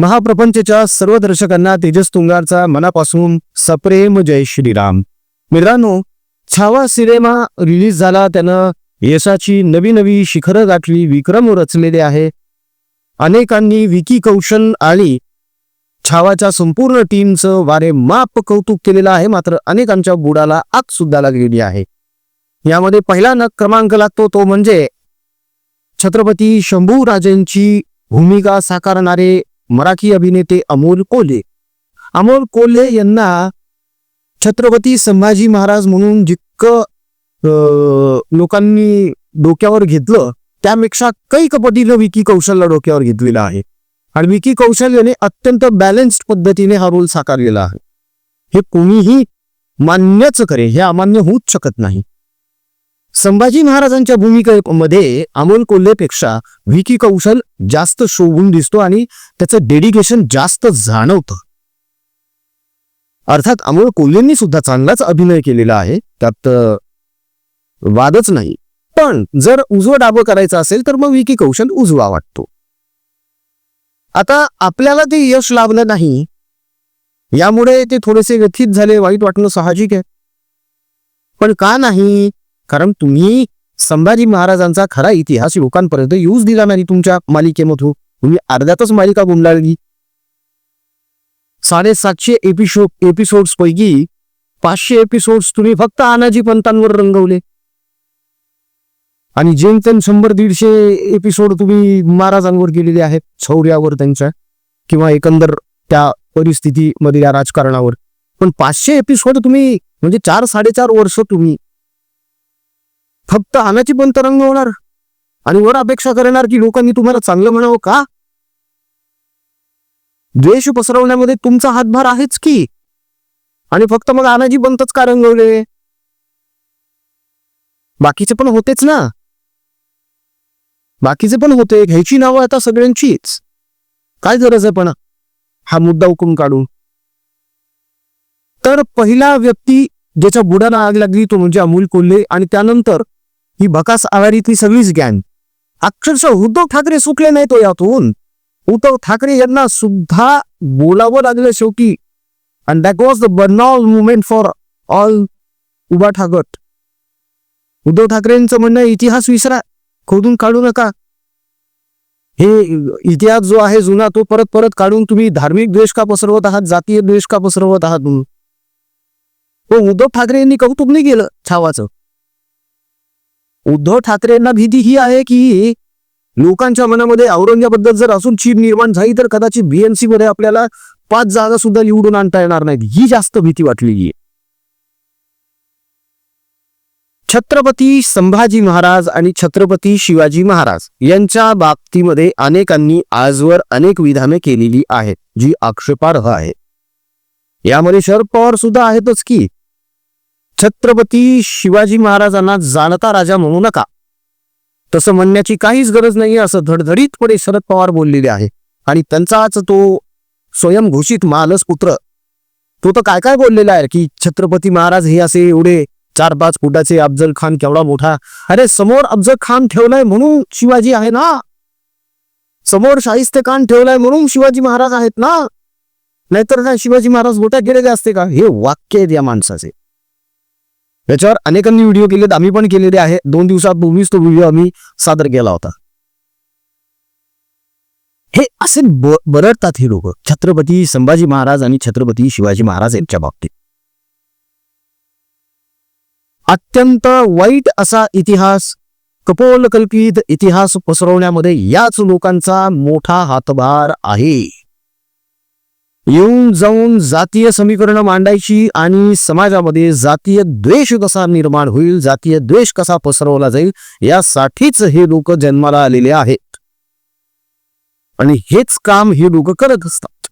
महाप्रपंचच्या सर्व दर्शकांना तेजस तुंगारचा मनापासून सप्रेम जय श्रीराम. मित्रांनो छावा सिनेमा रिलीज झाला त्यानं यशाची नवी नवी शिखरं गाठली विक्रम रचलेले आहे. अनेकांनी विकी कौशल आणि छावाच्या संपूर्ण टीमचं वारे माप कौतुक केलेलं आहे मात्र अनेकांच्या बुडाला आग सुद्धा लागलेली आहे. यामध्ये पहिला न क्रमांक लागतो तो म्हणजे छत्रपती शंभू राजेंची भूमिका साकारणारे मराठी अभिनेते अमोल कोल्हे. अमोल कोल्हे यांना छत्रपती संभाजी महाराज म्हणून जितकं अं, लोकांनी डोक्यावर घेतलं त्यापेक्षा कैक पटीनं विकी कौशलला डोक्यावर घेतलेलं आहे. आणि विकी कौशल याने अत्यंत बॅलन्स्ड पद्धतीने हा रोल साकारलेला आहे. हे कोणीही मान्यच करे हे अमान्य होऊच शकत नाही. संभाजी महाराजांच्या भूमिकेमध्ये अमोल कोल्हेपेक्षा विकी कौशल जास्त शोभून दिसतो आणि त्याचं डेडिकेशन जास्त जाणवतं. अर्थात अमोल कोल्हेंनी सुद्धा चांगलाच अभिनय केलेला आहे. त्यात वादच नाही. पण जर उजवं डाबं करायचं असेल तर मग विकी कौशल उजवा वाटतो. आता आपल्याला ते यश लाभलं नाही. यामुळे ते थोडेसे व्यथित झाले वाईट वाटणं साहजिक आहे. पण का नाही? कारण तुम्ही संभाजी महाराजांचा खरा इतिहास लोकांपर्यंत यूज दिला नाही तुमच्या मालिकेमधून. तुम्ही अर्ध्यातच मालिका गुंडाळली. साडेसातशे एपिसोड एपिसोड्स पैकी पाचशे एपिसोड्स तुम्ही फक्त आनाजी पंतांवर रंगवले. आणि जेमतेम शंभर दीडशे एपिसोड तुम्ही महाराजांवर गेलेले आहेत शौर्यावर त्यांच्या किंवा एकंदर त्या परिस्थितीमध्ये या राजकारणावर. पण पाचशे एपिसोड तुम्ही म्हणजे चार साडेचार वर्ष तुम्ही फक्त आनाची तरंग होणार? आणि वर अपेक्षा करणार की लोकांनी तुम्हाला चांगलं म्हणावं का? द्वेष पसरवण्यामध्ये तुमचा हातभार आहेच की? आणि फक्त मग आनाजी पंतच का रंगवले? बाकीचे पण होतेच ना? बाकीचे पण होते घ्यायची नावं आता सगळ्यांचीच. काय गरज आहे पण? हा मुद्दा हुकूम काढून तर पहिला व्यक्ती ज्याच्या बुडाला आग लागली तो म्हणजे अमोल कोल्हे आणि त्यानंतर ही बकास आघाडीतली सगळीच गँग. अक्षरशः उद्धव ठाकरे सुटले नाही तो हो यातून. उद्धव ठाकरे यांना सुद्धा बोलावं लागलं शेवटी. And that was the Burnol movement for all उभा ठाकट उद्धव ठाकरेंचं म्हणणं इतिहास विसरा खोदून काढू नका. हे इतिहास जो आहे जुना तो परत परत काढून तुम्ही धार्मिक द्वेष का पसरवत आहात जातीय द्वेष का पसरवत आहात म्हणून? उद्धव ठाकरे यांनी कौतुक नाही केलं छावाचं. उद्धव ठाकरेंना भीती ही आहे की लोकांच्या मनामध्ये औरंगाबद्दल जर असून चीड निर्माण झाली तर कदाचित बीएमसी मध्ये आपल्याला पाच जागा सुद्धा निवडून आणता येणार नाहीत. ही जास्त भीती वाटलेली आहे. छत्रपती संभाजी महाराज आणि छत्रपती शिवाजी महाराज यांच्या बाबतीमध्ये अनेकांनी आजवर अनेक विधाने केलेली आहेत जी आक्षेपार्ह आहे यामध्ये शरद पवार सुद्धा आहेतच की छत्रपती शिवाजी महाराजांना जाणता राजा म्हणू नका. तसं म्हणण्याची काहीच गरज नाही असं धडधडीतपणे शरद पवार बोललेले आहे. आणि त्यांचाच तो स्वयंघोषित मालस पुत्र. तो तर काय काय बोललेला आहे की छत्रपती महाराज हे असे एवढे चार पाच फुटाचे अफजल खान केवढा मोठा. अरे समोर अफजल खान ठेवलाय म्हणून शिवाजी आहे ना. समोर शाहिस्ते खान ठेवलाय म्हणून शिवाजी महाराज आहेत ना. नाहीतर काय शिवाजी महाराज गोट्यात गेलेले असते का? हे वाक्य आहेत या माणसाचे. याच्यावर अनेकांनी व्हिडिओ केलेत आम्ही पण केलेले आहे. दोन दिवसापूर्वीच तो व्हिडिओ आम्ही सादर केला होता. हे असे बरडतात हे लोक. छत्रपती संभाजी महाराज आणि छत्रपती शिवाजी महाराज यांच्या बाबतीत. अत्यंत वाईट असा इतिहास कपोलकल्पित इतिहास पसरवण्यामध्ये याच लोकांचा मोठा हातभार आहे. येऊन जाऊन जातीय समीकरणं मांडायची आणि समाजामध्ये जातीय द्वेष कसा निर्माण होईल जातीय द्वेष कसा पसरवला जाईल यासाठीच हे लोक जन्माला आलेले आहेत. आणि हेच काम हे लोक करत असतात.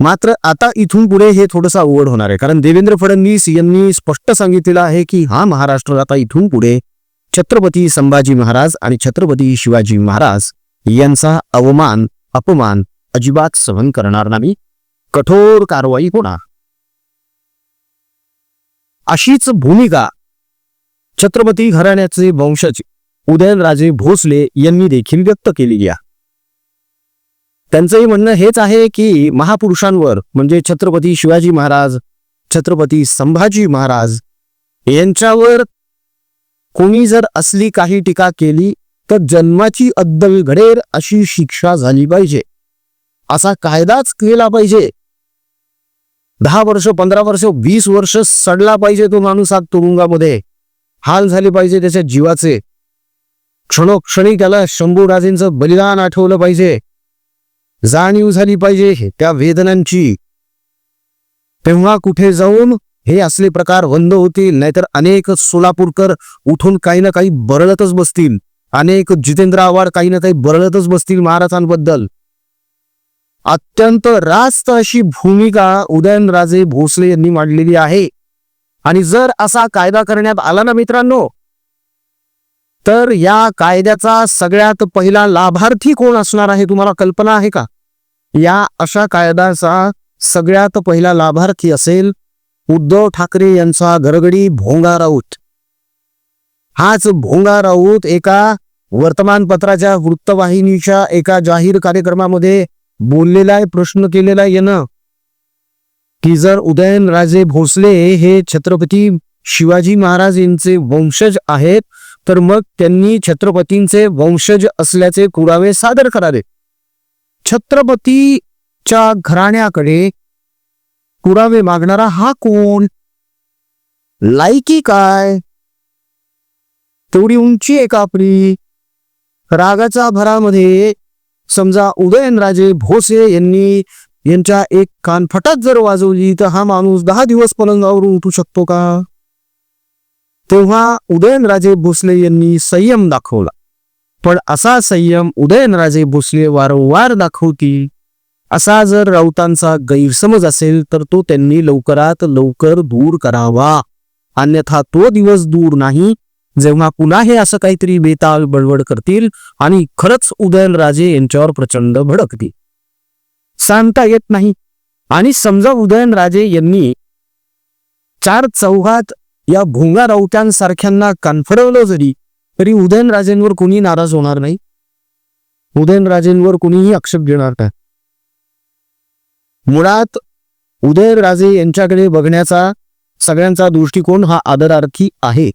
मात्र आता इथून पुढे हे थोडंसं अवघड होणार आहे. कारण देवेंद्र फडणवीस यांनी स्पष्ट सांगितलेलं आहे की हा महाराष्ट्र आता इथून पुढे छत्रपती संभाजी महाराज आणि छत्रपती शिवाजी महाराज यांचा अवमान अपमान अजिबात सहन करणार नाही. कठोर कारवाई होणार. अशीच भूमिका छत्रपती घराण्याचे वंशज उदयनराजे भोसले यांनी देखील व्यक्त केलेली आहे. त्यांचंही म्हणणं हेच आहे की महापुरुषांवर म्हणजे छत्रपती शिवाजी महाराज छत्रपती संभाजी महाराज यांच्यावर कोणी जर असली काही टीका केली तर जन्माची अद्दल घडेल अशी शिक्षा झाली पाहिजे. असा कायदाच केला पाहिजे. दहा वर्ष पंधरा वर्ष वीस वर्ष सडला पाहिजे तो माणूस आज तुरुंगामध्ये. हाल झाले पाहिजे त्याच्या जीवाचे. क्षणोक्षणी त्याला शंभूराजेंचं बलिदान आठवलं पाहिजे. जाणीव झाली पाहिजे त्या वेदनांची. तेव्हा कुठे जाऊन हे असले प्रकार बंद होतील नाहीतर अनेक सोलापूरकर उठून काही ना काही बरळतच बसतील. अनेक जितेंद्र आव्हाड काही ना काही बरळतच बसतील महाराजांबद्दल. अत्यंत रास्त अशी भूमिका उदयनराजे भोसले यांनी मांडलेली आहे. आणि जर असा कायदा करण्यात आला ना मित्रांनो तर या कायद्याचा सगळ्यात पहिला लाभार्थी कोण असणार आहे तुम्हाला कल्पना आहे का? या अशा कायद्याचा सगळ्यात पहिला लाभार्थी असेल उद्धव ठाकरे यांचा गरगडी भोंगा राऊत. हाच भोंगा राऊत एका वर्तमानपत्राच्या वृत्तवाहिनीच्या एका जाहीर कार्यक्रमामध्ये बोललेला आहे प्रश्न केलेला आहे यानं की जर उदयनराजे भोसले हे छत्रपती शिवाजी महाराज यांचे वंशज आहेत तर मग त्यांनी छत्रपतींचे वंशज असल्याचे पुरावे सादर करावे. छत्रपतीच्या घराण्याकडे पुरावे मागणारा हा कोण? लायकी काय? तेवढी उंची आहे का आपली? रागाच्या भरामध्ये समजा उदयनराजे भोसे यांनी यांच्या एक कानफटात जर वाजवली तर हा माणूस दहा दिवस पलंगावरून उठू शकतो का? तेव्हा उदयनराजे भोसले यांनी संयम दाखवला. पण असा संयम उदयनराजे भोसले वारंवार दाखवतील. असा जर राऊतांचा गैरसमज असेल तर तो त्यांनी लवकरात लवकर दूर करावा. अन्यथा तो दिवस दूर नाही जेव्हा पुन्हा हे असं काहीतरी बेताल बडबड करतील आणि खरंच उदयनराजे यांच्यावर प्रचंड भडकतील. सांगता येत नाही. आणि समजा उदयनराजे यांनी चार चौघात या भोंगा राऊत्यांसारख्यांना कन्फरवलं जरी तरी उदयनराजेंवर कोणी नाराज होणार नाही? उदयनराजेंवर कोणीही आक्षेप घेणार नाही. मुळात उदयनराजे यांच्याकडे बघण्याचा सगळ्यांचा दृष्टिकोन हा आदरार्थी आहे.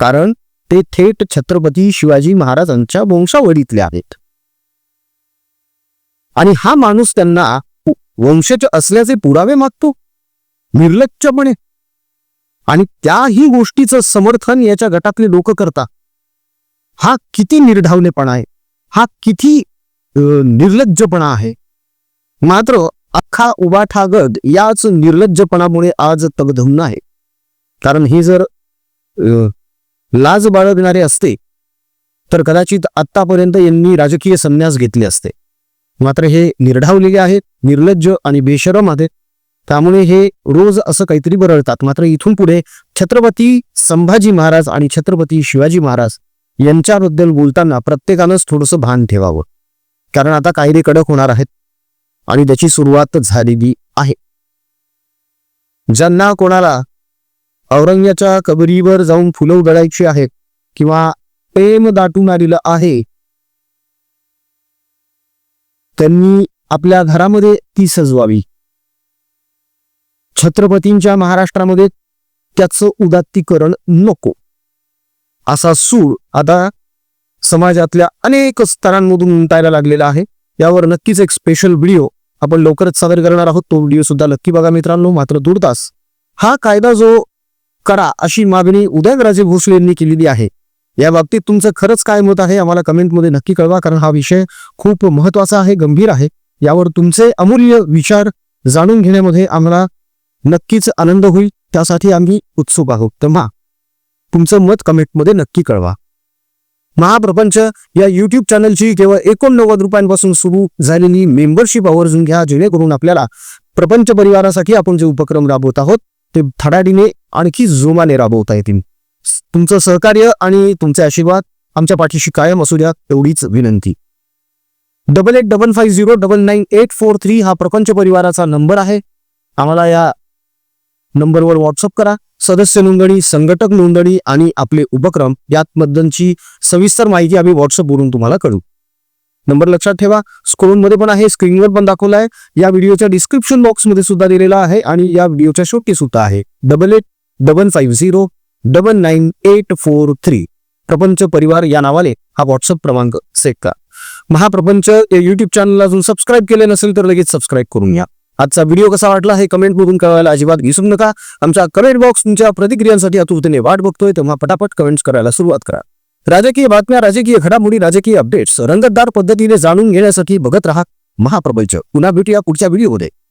कारण ते थेट छत्रपती शिवाजी महाराजांच्या वंशावळीतले आहेत. आणि हा माणूस त्यांना वंशज असल्याचे पुरावे मागतो. निर्लज्जपणे. आणि त्याही गोष्टीचं समर्थन याच्या गटातले लोक करता हा किती निर्धावनेपणा आहे. हा किती निर्लज्जपणा आहे. मात्र अख्खा उबाठागत याच निर्लज्जपणामुळे आज तगधमन आहे. कारण हे जर लाज बाळगणारे असते तर कदाचित आतापर्यंत यांनी राजकीय संन्यास घेतले असते. मात्र हे निर्ढावलेले आहेत निर्लज्ज आणि बेशरम आहेत. त्यामुळे हे रोज असं काहीतरी बरळतात. मात्र इथून पुढे छत्रपती संभाजी महाराज आणि छत्रपती शिवाजी महाराज यांच्याबद्दल बोलताना प्रत्येकानंच थोडंसं भान ठेवावं. कारण आता कायदे कडक होणार आहेत आणि त्याची सुरुवात झालेली आहे. ज्यांना कोणाला औरंग्याच्या कबरीवर जाऊन फुलं उधळायची आहेत किंवा प्रेम दाटून आलेलं आहे. त्यांनी आपल्या घरामध्ये ती सजवावी. छत्रपतींच्या महाराष्ट्रामध्ये त्याचं उदात्तीकरण नको. असा सूर आता समाजातल्या अनेक स्तरांमधून उमटायला लागलेला आहे. यावर नक्कीच एक स्पेशल व्हिडिओ आपण लवकरच सादर करणार आहोत. तो व्हिडिओ सुद्धा नक्की बघा मित्रांनो मात्र दुर्तास हा कायदा जो करा अशी मागणी उदयनराजे भोसले यांनी केलेली आहे. या बाबतीत तुमचं खरंच काय मत आहे आम्हाला कमेंटमध्ये नक्की कळवा कारण हा विषय खूप महत्त्वाचा आहे गंभीर आहे. यावर तुमचे अमूल्य विचार जाणून घेण्यामध्ये आम्हाला नक्कीच आनंद होईल त्यासाठी आम्ही उत्सुक आहोत. तर महा तुमचं मत कमेंटमध्ये नक्की कळवा. महाप्रपंच या युट्यूब चॅनलची केवळ एकोणनव्वद रुपयांपासून सुरू झालेली मेंबरशिप आवर्जून घ्या जेणेकरून आपल्याला प्रपंच परिवारासाठी आपण जे उपक्रम राबवत आहोत ते थडाडीने आणखी जोमाने राबवता येतील. तुमचं सहकार्य आणि तुमचे आशीर्वाद आमच्या पाठीशी कायम असू द्या एवढीच विनंती. Double eight double five zero double nine eight four three हा प्रपंच परिवाराचा नंबर आहे. आम्हाला या नंबरवर व्हॉट्सअप करा. सदस्य नोंदणी संघटक नोंदणी आणि आपले उपक्रम याबद्दलची सविस्तर माहिती आम्ही व्हॉट्सअपवरून तुम्हाला कळू नंबर लक्षात ठेवा. स्क्रोनमध्ये पण आहे स्क्रीनवर पण दाखवला आहे या व्हिडिओच्या डिस्क्रिप्शन बॉक्समध्ये सुद्धा दिलेला आहे आणि या व्हिडिओच्या शेवटी सुद्धा आहे. Double eight double five zero double nine eight four three प्रपंच परिवार या नावाने हा व्हॉट्सअप क्रमांक सेट करा. महाप्रपंच या युट्यूब चॅनलला अजून सबस्क्राईब केले नसेल तर लगेच सबस्क्राईब करून घ्या. आजचा व्हिडिओ कसा वाटला हे कमेंट मधून कळवायला अजिबात विसरू नका. आमच्या कमेंट बॉक्स तुमच्या प्रतिक्रियांसाठी आतुरतेने वाट बघतोय तेव्हा पटापट कमेंट्स करायला सुरुवात करा. राजकीय बातम्या राजकीय घडामोडी राजकीय अपडेट्स रंगतदार पद्धतीने जाणून घेण्यासाठी बघत राहा महाप्रपंच. पुन्हा भेटूया पुढच्या व्हिडिओमध्ये